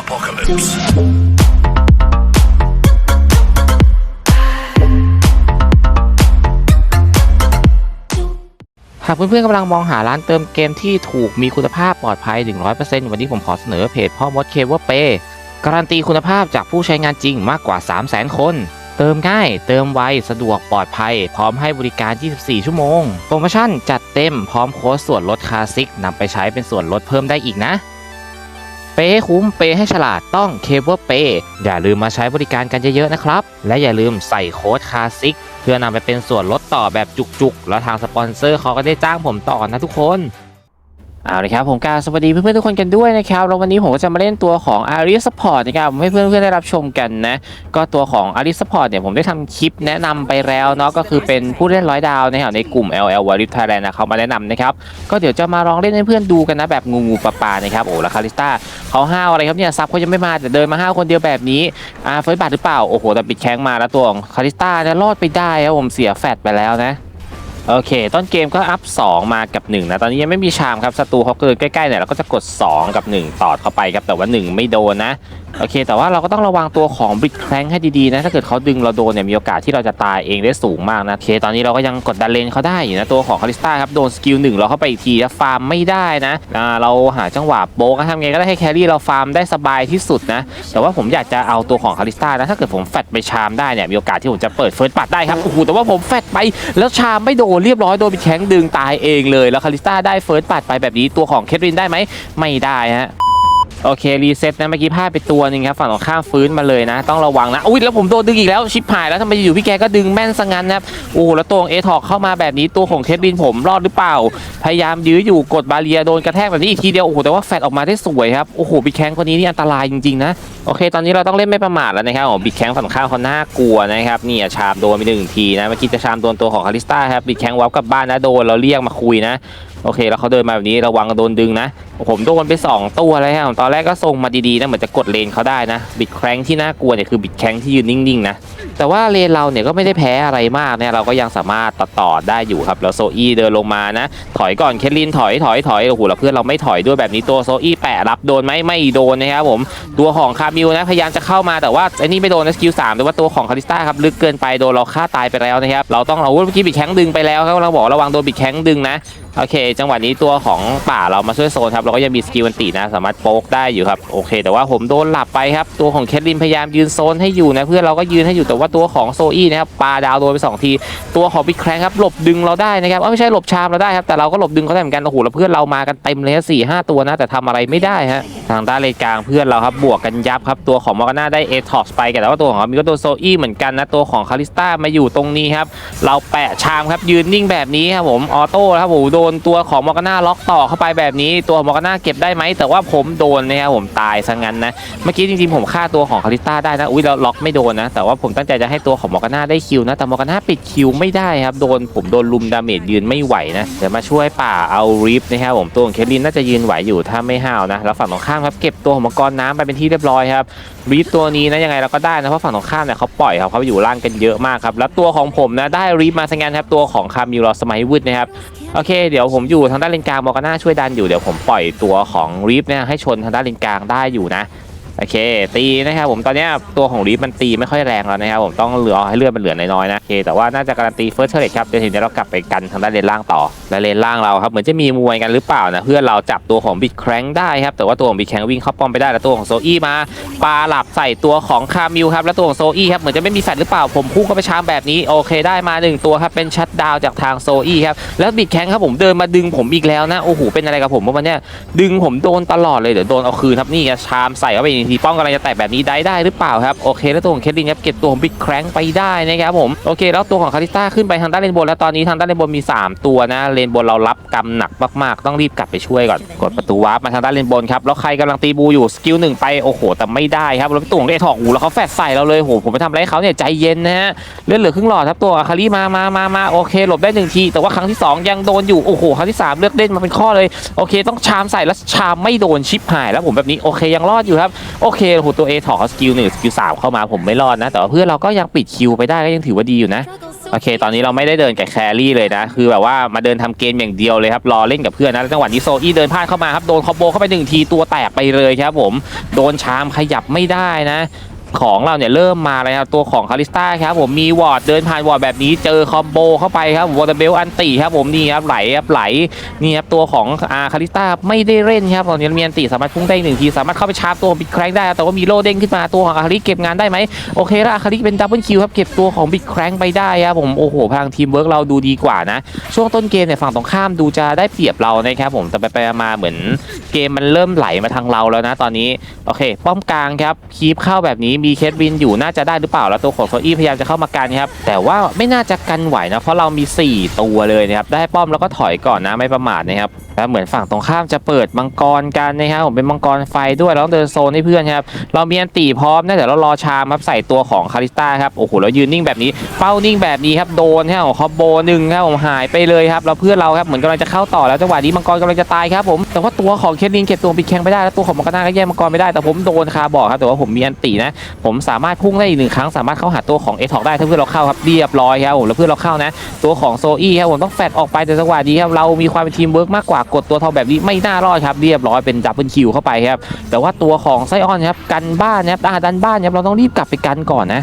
apocalypse. หากเพื่อนๆกำลังมองหาร้านเติมเกมที่ถูกมีคุณภาพปลอดภัย 100%วันนี้ผมขอเสนอเพจพ่อมดเคเวอร์เปการันตีคุณภาพจากผู้ใช้งานจริงมากกว่า 300,000 คนเติมง่าย เติมไว สะดวกปลอดภัย พร้อมให้บริการ 24 ชั่วโมง โปรโมชั่นจัดเต็ม พร้อมโค้ดส่วนลดคลาสสิกนำไปใช้เป็นส่วนลดเพิ่มได้อีกนะ ย์ให้คุ้มเปย์ให้ฉลาดต้องเคเบิลเปย์อย่าลืมมาใช้บริการกันเยอะๆนะครับ และอย่าลืมใส่โค้ดคาสสิกเพื่อนำไปเป็นส่วนลดต่อแบบจุกๆ แล้วทางสปอนเซอร์เขาก็ได้จ้างผมต่อนะทุกคน เอาละครับผมการสวัสดีเพื่อนๆทุกคนกันด้วยนะครับแล้ววันนี้ผมก็จะมาเล่นตัวของ a r i s Support นะครับให้เพื่อนๆได้รับชมกันนะก็ตัวของ a r i s Support เนี่ยผมได้ทำคลิปแนะนำไปแล้วเนาะก็คือเป็นผู้เล่นร้อยดาวนะครับในกลุ่ม LL w a r i f Thailand นะเขามาแนะนำนะครับก็เดี๋ยวจะมาลองเล่นให้เพื่อนดูกันนะแบบงูงูปลาปลานะครับโอ้แล้วคาริสตาเขาห้าวอะไรครับเนี่ยซับเขายังไม่มาแต่เดินมาห้าวคนเดียวแบบนี้อ่าเฟิร์สบัตหรือเปล่าโอ้โหแต่ปิดแข้งมาแล้วตัวของคาริสตาเนี่ยรอดไปได้ครับผมเสียแฟดไปแล้วนะ โอเค ต้นเกมก็อัพ 2 มากับ 1 นะ ตอนนี้ยังไม่มีชามครับศัตรูเขาเกินใกล้ๆเนี่ยเราก็จะกด 2 กับ 1ต่อเข้าไปครับ แต่ว่า 1 ไม่โดนนะโอเค แต่ว่าเราก็ต้องระวังตัวของบิ g แค n งให้ดีๆนะ ถ้าเกิดเขาดึงเราโดนเนี่ยมีโอกาสที่เราจะตายเองได้สูงมากนะ โอเค ตอนนี้เราก็ยังกดดันเลนเขาได้อยู่นะ ตัวของคาริสตาครับโดนสกิลหนึ่งเราเข้าไปอีกทีแล้วฟาร์มไม่ได้นะอ่าเราหาจังหวะโป๊กทำไงก็ได้ให้แครี่เราฟาร์มได้สบายที่สุดนะ แต่ว่าผมอยากจะเอาตัวของคาริสตานะ ถ้าเกิดผมแฟดไปชามได้เนี่ยมีโอกาสที่ผมจะเปิดเฟิร์สปัดได้ครับ โอ้โห แต่ว่าผมแฟดไปแล้วชามไม่โดนเรียบร้อยโดนบิดแข้งดึงตายเองเลย แล้วคาริสตาได้เฟิร์สปัดไปแบบนี้ตัวของเคทรินได้ไหมไม่ได้ฮะ โอเครีเซ็ตนะเมื่อกี้พลาดไปตัวหนึ่งครับฝั่งของข้ามฟื้นมาเลยนะ ต้องระวังนะอุ้ยแล้วผมโดนดึงอีกแล้วชิปหายแล้วทำไมอยู่พี่แกก็ดึงแม่นซะงั้นนะครับโอ้แล้วตัวของเอทอกเข้ามาแบบนี้ตัวของเคทลินผมรอดหรือเปล่า พยายามยื้ออยู่กดบาเรียโดนกระแทกแบบนี้อีกทีเดียวโอ้โหแต่ว่าแฟดออกมาได้สวยครับโอ้โหบิ๊กแข้งคนนี้นี่อันตรายจริงๆนะโอเค ตอนนี้เราต้องเล่นไม่ประมาทแล้วนะครับผมบิ๊กแข้งฝั่งข้ามเขาน่ากลัวนะครับนี่ชามโดนไปหนึ่งทีนะเมื่อกี้จะชามโดนตัวของคาริสตาครับบิ๊กแข้งวับกลับบ้านนะโดนเราเรียกมาคุยนะ โอเค แล้วเขาเดินมาแบบนี้ระวังโดนดึงนะ ผมโดนไป 2 ตัวเลยครับตอนแรกก็ทรงมาดีๆนะเหมือนจะกดเลนเขาได้นะ บิดแครงที่น่ากลัวเนี่ยคือบิดแครงที่ยืนนิ่งๆนะ แต่ว่าเลนเราเนี่ยก็ไม่ได้แพ้อะไรมากเนี่ยเราก็ยังสามารถต่อต่อได้อยู่ครับ แล้วโซอี้เดินลงมานะ ถอยก่อนเคทลินถอยถอยถอยโอ้โหแล้วเพื่อนเราไม่ถอยด้วยแบบนี้ตัวโซอี้แปะรับโดนไหมไม่โดนนะครับผมตัวของคามิวนะพยายามจะเข้ามาแต่ว่าไอ้นี่ไม่โดนนะสกิลสามแต่ว่าตัวของคาริสตาครับลึกเกินไปโดนเราฆ่าตายไปแล้วนะครับเราต้องเราเมื่อกี้บิดแข้งดึงไปแล้วครับเราบอกระวังโดนบิดแข้งดึงนะโอเคจังหวะนี้ตัวของป่าเรามาช่วยโซนครับเราก็ยังมีสกิลวันตีนะ สามารถโป๊กได้อยู่ครับโอเค แต่ว่าผมโดนหลับไปครับตัวของเคทลินพยายามยืนโซนให้อยู่นะเพื่อนเราก็ยืนให้อยู่แต่ว่าตัวของโซอี้นะครับปาดาวโดนไปสองทีตัวของบิ๊กแครงครับหลบดึงเราได้นะครับไม่ใช่หลบชามเราได้ครับแต่เราก็หลบดึงเขาได้เหมือนกันโอ้โหแล้วเพื่อนเรามากันเต็มเลยสี่ห้าตัวนะแต่ทำอะไรไม่ได้ฮะทางด้านเลนกลางเพื่อนเราครับบวกกันยับครับตัวของมอร์กาน่าได้เอท็อกไปแต่ว่าตัวของมีก็โดนโซอี้เหมือนกันนะตัวของคาริสตามาอยู่ตรงนี้ครับเราแปะชามครับยืนนิ่งแบบนี้ครับผมออโต้ครับผมโดนตัวของมอร์กาน่าล็อกต่อเข้าไปแบบนี้ตัวมอร์กาน่าเก็บได้ไหมแต่ว่าผมโดนนะครับผมตายซะงั้นนะเมื่อกี้จริงๆผมฆ่าตัวของคาริสตาได้นะอุ้ยแล้วล็อกไม่โดนนะแต่ว่าผมตั้งใจจะให้ตัวของมอร์กาน่าได้คิวนะแต่มอร์กาน่าปิดคิวไม่ได้ครับโดนผมโดนลุมดาเมจยืนไม่ไหวนะเดี๋ยวมาช่วยป่าเอาริฟนะครับผมตัวของเคทลินน่าจะยืนไหวอยู่ถ้าไม่ห้าวนะแล้วฝั่งตรงข้ามครับเก็บตัวของมังกรน้ำไปเป็นที่เรียบร้อยครับรีฟตัวนี้นะยังไงเราก็ได้นะเพราะฝั่งตรงข้ามเนี่ยเขาปล่อยครับเขาอยู่ล่างกันเยอะมากครับแล้วตัวของผมนะได้รีฟมาสังงานครับตัวของคามิลอสมัยวืดนะครับ โอเค เดี๋ยวผมอยู่ทางด้านเลนกลางมอร์กาน่าช่วยดันอยู่เดี๋ยวผมปล่อยตัวของรีฟเนี่ยให้ชนทางด้านเลนกลางได้อยู่นะ โอเค ตีนะครับผมตอนนี้ตัวของรีฟมันตีไม่ค่อยแรงแล้วนะครับผมต้องเหลือให้เลือดมันเหลือน้อยๆนะโอเคแต่ว่าน่าจะการันตีเฟิร์สเทอร์เรครับเดี๋ยวทีนี้เรากลับไปกันทางด้านเลนล่างต่อและเลนล่างเราครับเหมือนจะมีมวยกันหรือเปล่านะเพื่อนเราจับตัวของบิดแครงได้ครับแต่ว่าตัวของบิดแครงวิ่งเข้าป้อมไปได้แล้วตัวของโซอี้มาปาหลับใส่ตัวของคามิลครับแล้วตัวของโซอี้ครับเหมือนจะไม่มีแฟลหรือเปล่าผมพุ่งเข้าไปชาร์จแบบนี้โอเคได้มาหนึ่งตัวครับเป็นชัดดาวจากทางโซอี้ครับแล้วบิดแข้งครับผมเดินมาดึงผมอีกแล้วนะโอ้โหเป็นอะไรกับผมวะวันเนี้ยดึงผมโดนตลอดเลยเดี๋ยวโดนเอาคืนครับนี่ชามใส่เข้าไปอีกทีป้องกำลังจะแตะแบบนี้ได้ได้หรือเปล่าครับโอเคแล้วตัวของเคทลินครับเก็บตัวของบิดแครงไปได้นะครับผมโอเค แล้วตัวของคาริสตาขึ้นไปทางด้านเลนบนแล้วตอนนี้ทางด้านเลนบนมีสามตัวนะเลนบนเรารับกำหนักมากๆ ต้องรีบกลับไปช่วยก่อนกดประตูวาร์ปมาทางด้านเลนบนครับแล้วใครกำลังตีบูอยู่สกิลหนึ่งไปโอ้โหแต่ไม่ได้ครับแล้วตัวของเดทอกอูแล้วเขาแฟดใส่เราเลยโหผมไปทำอะไรเขาเนี่ยใจเย็นนะฮะเลือดเหลือครึ่งหลอดครับตัวคาริมามามามาโอเค หลบได้หนึ่งที แต่ว่าครั้งที่สองยังโดนอยู่โอ้โหครั้งที่สามเลือดเล่นมาเป็นข้อเลยโอเค ต้องชามใส่แล้วชามไม่โดนชิปหายแล้วผมแบบนี้โอเคยังรอดอยู่ครับโอเคโอ้โหตัวเอถอดสกิลหนึ่งสกิลสามเข้ามาผมไม่รอดนะ แต่ว่าเพื่อนเราก็ยังปิดคิวไปได้ก็ยังถือว่าดีอยู่นะ โอเค ตอนนี้เราไม่ได้เดินกับแครี่เลยนะ คือแบบว่ามาเดินทำเกมอย่างเดียวเลยครับ รอเล่นกับเพื่อนนะจังหวะนี้โซอี้เดินพลาดเข้ามาครับ โดนคอมโบเข้าไปหนึ่งทีตัวแตกไปเลยครับผม โดนชามขยับไม่ได้นะ ของเราเนี่ยเริ่มมาแล้วครับตัวของคาริสตาครับผมมีวอร์ดเดินผ่านวอร์ดแบบนี้เจอคอมโบเข้าไปครับวอเตอร์เบลอันติครับผมนี่ครับไหลครับไหลนี่ครับตัวของอาคาริสตาไม่ได้เล่นครับตอนนี้มีอันติสามารถพุ่งได้หนึ่งทีสามารถเข้าไปชาร์จตัวบิ๊กแครงได้แต่ว่ามีโลเด้งขึ้นมาตัวของอาคาริเก็บงานได้ไหมโอเคล้วอาคาริเป็นดับเบิลคิวครับเก็บตัวของบิ๊กแครงไปได้ครับผมโอ้โหพลังทีมเวิร์กเราดูดีกว่านะ ช่วงต้นเกมเนี่ยฝั่งตรงข้ามดูจะได้เปรียบเรานะครับผมแต่ไปมาเหมือนเกมมันเริ่มไหลมาทางเราแล้วนะ ตอนนี้โอเค ป้อมกลางครับคีปเข้าแบบนี้มีเคสวินอยู่น่าจะได้หรือเปล่าแล้วตัวของโซอี้พยายามจะเข้ามากันครับแต่ว่าไม่น่าจะกันไหวนะเพราะเรามี 4 ตัวเลยนะครับได้ป้อมแล้วก็ถอยก่อนนะไม่ประมาทนะครับ แล้วเหมือนฝั่งตรงข้ามจะเปิดมังกรกันนะครับผมเป็นมังกรไฟด้วยเราต้องเดินโซนให้เพื่อนครับเรามีอันตีพร้อมนะเดี๋ยวเรารอชามครับใส่ตัวของคาริสตาครับโอ้โหแล้วยืนนิ่งแบบนี้เป้านิ่งแบบนี้ครับโดนครับคอมโบหนึ่งครับผมหายไปเลยครับแล้วเพื่อนเราครับเหมือนกำลังจะเข้าต่อแล้วจังหวะนี้มังกรกำลังจะตายครับผมแต่ว่าตัวของเคทลินเก็บตัวปิดแข้งไม่ได้แล้วตัวของมังกรนาก็แย่งมังกรไม่ได้แต่ผมโดนคาบอกครับแต่ว่าผมมีอันตีนะผมสามารถพุ่งได้อีกหนึ่งครั้งสามารถเข้าหาตัวของเอทอกได้ถ้าเพื่อนเราเข้าครับเรียบร้อยครับผมแล้วเพื่อนเราเข้านะ ตัวของโซอี้ครับผมต้องแฟดออกไปแต่จังหวะนี้ครับเรามีความเป็นทีมเวิร์กมากกว่ากดตัวทองแบบนี้ไม่น่ารอดครับเรียบร้อยเป็นดับเบิลคิวเข้าไปครับแต่ว่าตัวของไซออนครับกันบ้านครับอ่าดันบ้านครับเราต้องรีบกลับไปกันก่อนนะ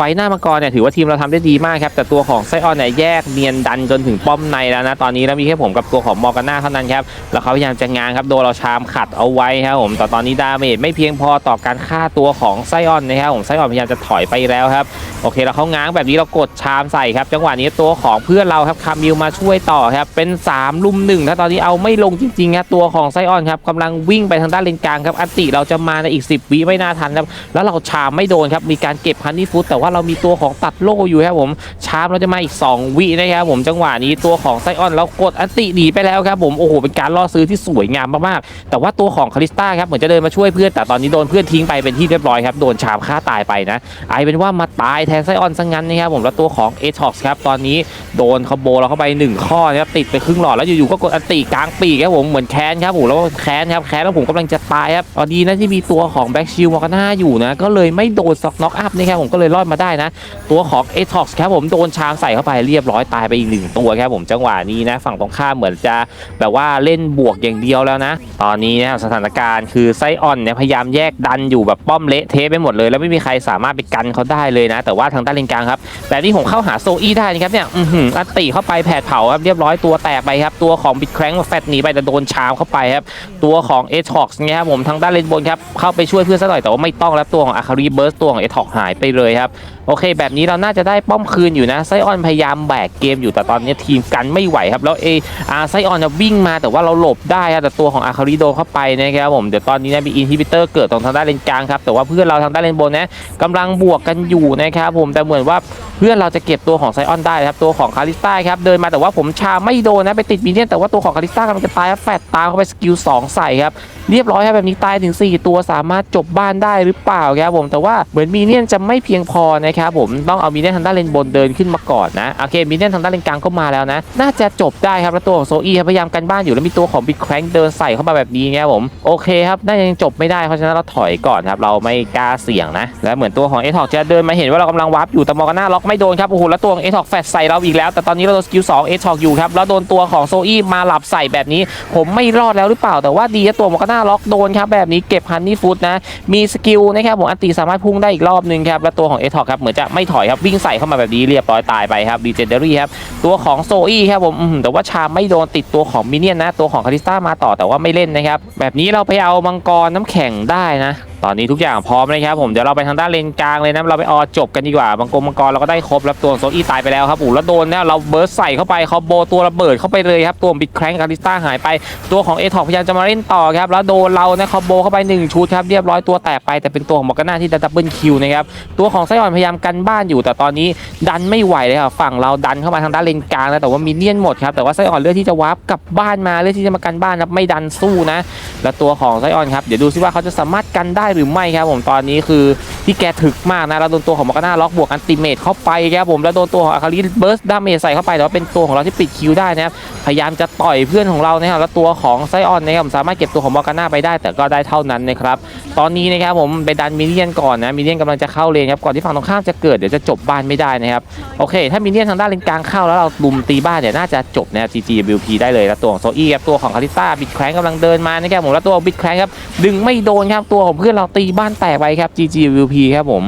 ไฟหน้ามังกรเนี่ยถือว่าทีมเราทำได้ดีมากครับแต่ตัวของไซออนเนี่ยแยกเนียนดันจนถึงป้อมในแล้วนะตอนนี้แล้วมีแค่ผมกับตัวของมอร์กาน่าเท่านั้นครับแล้วเขาพยายามจะงางครับโดนเราชามขัดเอาไว้ครับผมแต่ตอนนี้ดาเมจไม่เพียงพอต่อการฆ่าตัวของไซออนนะครับผมไซออนพยายามจะถอยไปแล้วครับโอเคแล้วเขาง้างแบบนี้เรากดชามใส่ครับ จังหวะนี้ตัวของเพื่อนเราครับคามิลมาช่วยต่อครับเป็น3ลุมหนึ่งถ้าตอนนี้เอาไม่ลงจริงๆครับตัวของไซออนครับกำลังวิ่งไปทางด้านเลนกลางครับอันติเราจะมาในอีก 10วิไม่น่าทันครับแล้วเราชามไม่โดนครับมีการเก็บฮันนี่ฟุตแต่ว่าเรามีตัวของตัดโล่อยู่ครับผมชามเราจะมาอีก 2 วินะครับผมจังหวะนี้ตัวของไซออนเรากดอันติหนีไปแล้วครับผมโอ้โหเป็นการล่อซื้อที่สวยงามมากๆแต่ว่าตัวของคาริสตาครับเหมือนจะเดินมาช่วยเพื่อนแต่ตอนนี้โดนเพื่อนทิ้งไปเป็นที่เรียบร้อยครับโดนชามฆ่าตายไปนะไอเป็นว่ามาตายแทนไซออนซะงั้นนะครับผมแล้วตัวของเอท็อกซ์ครับตอนนี้โดนคอมโบเราเข้าไปหนึ่งข้อนะครับติดไปครึ่งหลอดแล้วอยู่ๆก็กดอันติกลางปีกครับผมเหมือนแค้นครับผมแล้วแค้นครับแค้นแล้วผมกำลังจะตายครับตอนนี้นะที่มีตัวของแบ็กชิลมอร์กาน่าอยู่นะก็เลยไม่โดนซ็อกน็อกอัพนะครับผมก็เลยรอดมาได้นะ ตัวของเอท็อกซ์ครับผมโดนชามใส่เข้าไปเรียบร้อยตายไปอีกหนึ่งตัวครับผมจังหวะนี้นะ ฝั่งตรงข้ามเหมือนจะแบบว่าเล่นบวกอย่างเดียวแล้วนะ ตอนนี้นะสถานการณ์คือไซออนเนี่ยพยายามแยกดันอยู่แบบป้อมเละเทะไปหมดเลยแล้วไม่มีใครสามารถไปกันเขาได้เลยนะ แต่ว่าทางด้านเลนกลางครับแบบนี้ผมเข้าหาโซอี้ได้นะครับเนี่ยอือหืออัตติเข้าไปแผดเผาครับเรียบร้อยตัวแตกไปครับตัวของบิดแครงแฟดหนีไปแต่โดนชามเข้าไปครับตัวของเอท็อกซ์เนี่ยครับผมทางด้านเลนบนครับเข้าไปช่วยเพื่อนซะหน่อยแต่ว่าไม่ต้องแล้วตัวของอาคารีเบิร์สตัวของเอท็อกหายไปเลยครับโอเค แบบนี้เราน่าจะได้ป้อมคืนอยู่นะไซออนพยายามแบกเกมอยู่แต่ตอนนี้ทีมกันไม่ไหวครับ แล้วเออาไซออนจะวิ่งมาแต่ว่าเราหลบได้แต่ตัวของอาคาริโดเข้าไปนะครับผมเดี๋ยวตอนนี้นะมีอินฮิบิเตอร์เกิดตรงทางด้านเลนกลางครับแต่ว่าเพื่อนเราทางด้านเลนบนนะกำลังบวกกันอยู่นะครับผมแต่เหมือนว่าเพื่อนเราจะเก็บตัวของไซออนได้ครับตัวของคาริสต้าครับเดินมาแต่ว่าผมชาไม่โดนนะไปติดมีเนียนแต่ว่าตัวของคาริสต้ากำลังจะตายครับแฟดตามเข้าไปสกิลสองใส่ครับเรียบร้อยครับแบบนี้ตายถึง 4 ตัวสามารถจบบ้านได้หรือเปล่าครับผมแต่ว่าเหมือนมีเนียนจะไม่เพียงพอนะครับผมต้องเอามีเนียนทางด้านเลนบนเดินขึ้นมาก่อนนะโอเคมีเนียนทางด้านเลนกลางก็มาแล้วนะ น่าจะจบได้ครับแล้วตัวของโซอี้พยายามกันบ้านอยู่แล้วมีตัวของบิ๊กแครงเดินใส่เข้ามาแบบนี้ครับผมโอเคครับน่าจะยังจบไม่ได้เพราะฉะนั้นเราถอยก่อนครับเราไม่กล้าเสี่ยงนะ และเหมือนตัวของเอทอกจะเดินมาเห็นว่าเรากำลังวาร์ปอยู่แต่มอร์กาน่าล็อกไม่โดนครับโอ้โหแล้วตัวของเอทอกแฟดใส่เราอีกแล้ว แต่ตอนนี้เราโดนสกิลสองเอทอกอยู่ครับแล้วโดนตัวของโซอี้มาหลับใส่แบบนี้ ผมไม่รอดแล้วหรือเปล่า แต่ว่าดีตัวมอร์กาน่าล็อกโดนครับแบบนี้เก็บฮันนี่ฟุตนะมีสกิลนะครับผมอันตีสามารถพุ่งได้อีกรอบนึงครับและตัวของเอทอกครับเหมือนจะไม่ถอยครับวิ่งใส่เข้ามาแบบนี้เรียบร้อยตายไปครับดีเจเดอรี่ครับตัวของโซอี้ครับผมแต่ว่าชาไม่โดนติดตัวของมินเนี่ยนนะตัวของคาริสตามาต่อแต่ว่าไม่เล่นนะครับแบบนี้เราไปเอามังกรน้ำแข็งได้นะ ตอนนี้ทุกอย่างพร้อมเลยครับผมเดี๋ยวเราไปทางด้านเลนกลางเลยนะเราไปออจบกันดีกว่ามังกรมังกรเราก็ได้ครบแล้วตัวโซอี้ตายไปแล้วครับผมแล้วโดนเนี่ยเราเบิร์สใส่เข้าไปคอมโบตัวระเบิดเข้าไปเลยครับตัวบิดแครงคาริสตาหายไปตัวของเอทอกพยายามจะมาเล่นต่อครับแล้วโดนเราเนะคอมโบเข้าไปหนึ่งชุดครับเรียบร้อยตัวแตกไปแต่เป็นตัวของมอร์กาน่าที่ดับเบิลคิวนะครับตัวของไซออนพยายามกันบ้านอยู่ แต่ตอนนี้ดันไม่ไหวเลยครับฝั่งเราดันเข้ามาทางด้านเลนกลางแล้วแต่ว่ามินเนี่ยนหมดครับแต่ว่าไซออนเลือกที่จะวาร์ปกลับบ้านมาเลือกที่จะมากันบ้านครับไม่ดันสู้นะ แล้วตัวของไซออนครับเดี๋ยวดูซิว่าเขาจะสามารถกันได้หรือไม่ครับผมตอนนี้คือที่แกถึกมากนะแล้วโดนตัวของมอกาน่าล็อกบวกอันติเมตเข้าไปครับผมแล้วโดนตัวของอาคาริเบิร์สดาเมจใส่เข้าไปแต่ว่าเป็นตัวของเราที่ปิดคิวได้นะครับพยายามจะต่อยเพื่อนของเรานะครับแล้วตัวของไซออนนะครับผมสามารถเก็บตัวของมอกาน่าไปได้ แต่ก็ได้เท่านั้นนะครับตอนนี้นะครับผมไปดันมินเนี่ยนก่อนนะมินเนี่ยนกำลังจะเข้าเลนครับก่อนที่ฝั่งตรงข้ามจะเกิดเดี๋ยวจะจบบ้านไม่ได้นะครับโอเค ถ้ามินเนี่ยนทางด้านเลนกลางเข้าแล้วเราลุมตีบ้านเนี่ยน่าจะจบนะครับ GGWP ได้เลยแล้วตัวของโซอี้ครับตัวของคาริต้าบิดแครงกำลังเดินมานะครับผมแล้วตัวบิดแครงครับดึงไม่โดนครับตัวของเพื่อนเราตีบ้านแตกไปครับ GGVP ครับผม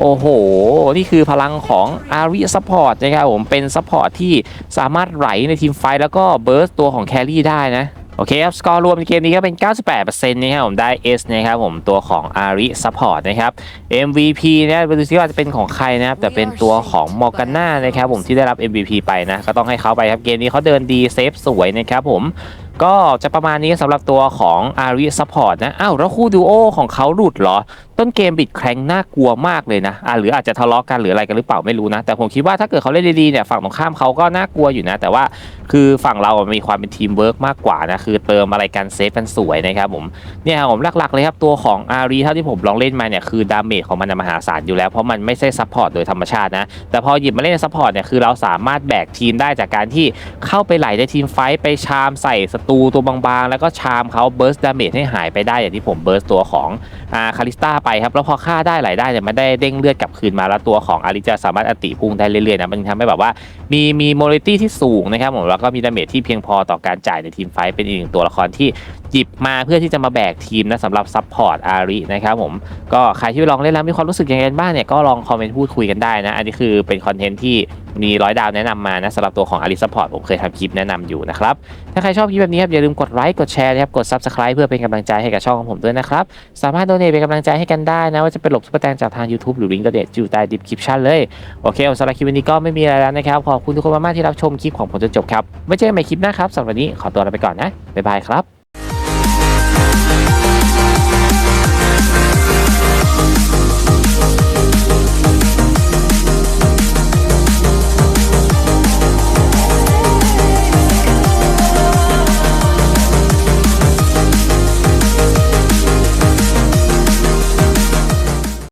โอ้โห นี่คือพลังของอาริซัพพอร์ตนะครับผม เป็นซัพพอร์ตที่สามารถไหลในทีมไฟท์แล้วก็เบิร์สตัวของแครี่ได้นะโอเคครับ สกอร์รวมในเกมนี้ก็เป็น 98%นะครับผมได้ S นะครับผมตัวของ Ari Support นะครับ MVP เนี่ยไปดูซิว่าจะเป็นของใครนะครับ แต่เป็นตัวของมอร์กาน่านะครับผมที่ได้รับ MVP ไปนะ ก็ต้องให้เขาไปครับ เกมนี้เขาเดินดีเซฟสวยนะครับผม ก็จะประมาณนี้สำหรับตัวของ Ari Support นะอ้าวแล้วคู่ดูโอของเขาหลุดเหรอ ต้นเกมบิดแครงน่ากลัวมากเลยนะอ่าหรืออาจจะทะเลาะกันหรืออะไรกันหรือเปล่าไม่รู้นะ แต่ผมคิดว่าถ้าเกิดเขาเล่นดีๆเนี่ยฝั่งตรงข้ามเขาก็น่ากลัวอยู่นะ แต่ว่าคือฝั่งเราอะมีความเป็นทีมเวิร์กมากกว่านะคือเติมอะไรกันเซฟกันสวยนะครับผมเนี่ยผมหลักๆเลยครับตัวของอารีเท่าที่ผมลองเล่นมาเนี่ยคือดาเมจของมันมหาศาลอยู่แล้วเพราะมันไม่ใช่ซัพพอร์ตโดยธรรมชาตินะแต่พอหยิบมาเล่นซัพพอร์ตเนี่ยคือเราสามารถแบกทีมได้จากการที่เข้าไปไหลในทีมไฟไปชามใส่ตูตัวบางๆ แล้วก็ชามเขาเบิร์สดาเมจให้หายไปได้อย่างที่ผมเบิร์สตัวของอาคาริสตาไปครับ แล้วพอฆ่าได้ไหลได้เนี่ยมันได้เด้งเลือดกลับคืนมาแล้วตัวของอาริจะสามารถอติพุ่งได้เรื่อยๆนะมันทำให้แบบว่า มีมีโมลิตี้ที่สูงนะครับผมแล้วก็มีดาเมจที่เพียงพอต่อการจ่ายในทีมไฟเป็นอีกหนึ่งตัวละครที่หยิบมาเพื่อที่จะมาแบกทีมนะสำหรับซัพพอร์ตอารินะครับผมก็ใครที่ลองเล่นแล้วมีความรู้สึกยังไงกันบ้างเนี่ยก็ลองคอมเมนต์พูดคุยกันได้นะอันนี้คือเป็นคอนเทนต์ที่ มีร้อยดาวแนะนำมานะสำหรับตัวของอาริซัพพอร์ตผมเคยทำคลิปแนะนำอยู่นะครับ ถ้าใครชอบคลิปแบบนี้ครับอย่าลืมกดไลค์กดแชร์นะครับกด Subscribe เพื่อเป็นกำลังใจให้กับช่องของผมด้วยนะครับสามารถโดเนทเป็นกำลังใจให้กันได้นะว่าจะเป็นหลบซุปเปอร์แตงจากทาง YouTube หรือลิงก์โดเนทอยู่ใต้ดิสคริปชันเลยโอเคสำหรับคลิปวันนี้ก็ไม่มีอะไรแล้วนะครับขอบคุณทุกคนมากๆที่รับชมคลิปของผมจนจบครับไว้เจอกันใหม่คลิปหน้าครับสำหรับวันนี้ขอตัวลาไปก่อนนะบ๊ายบายครับ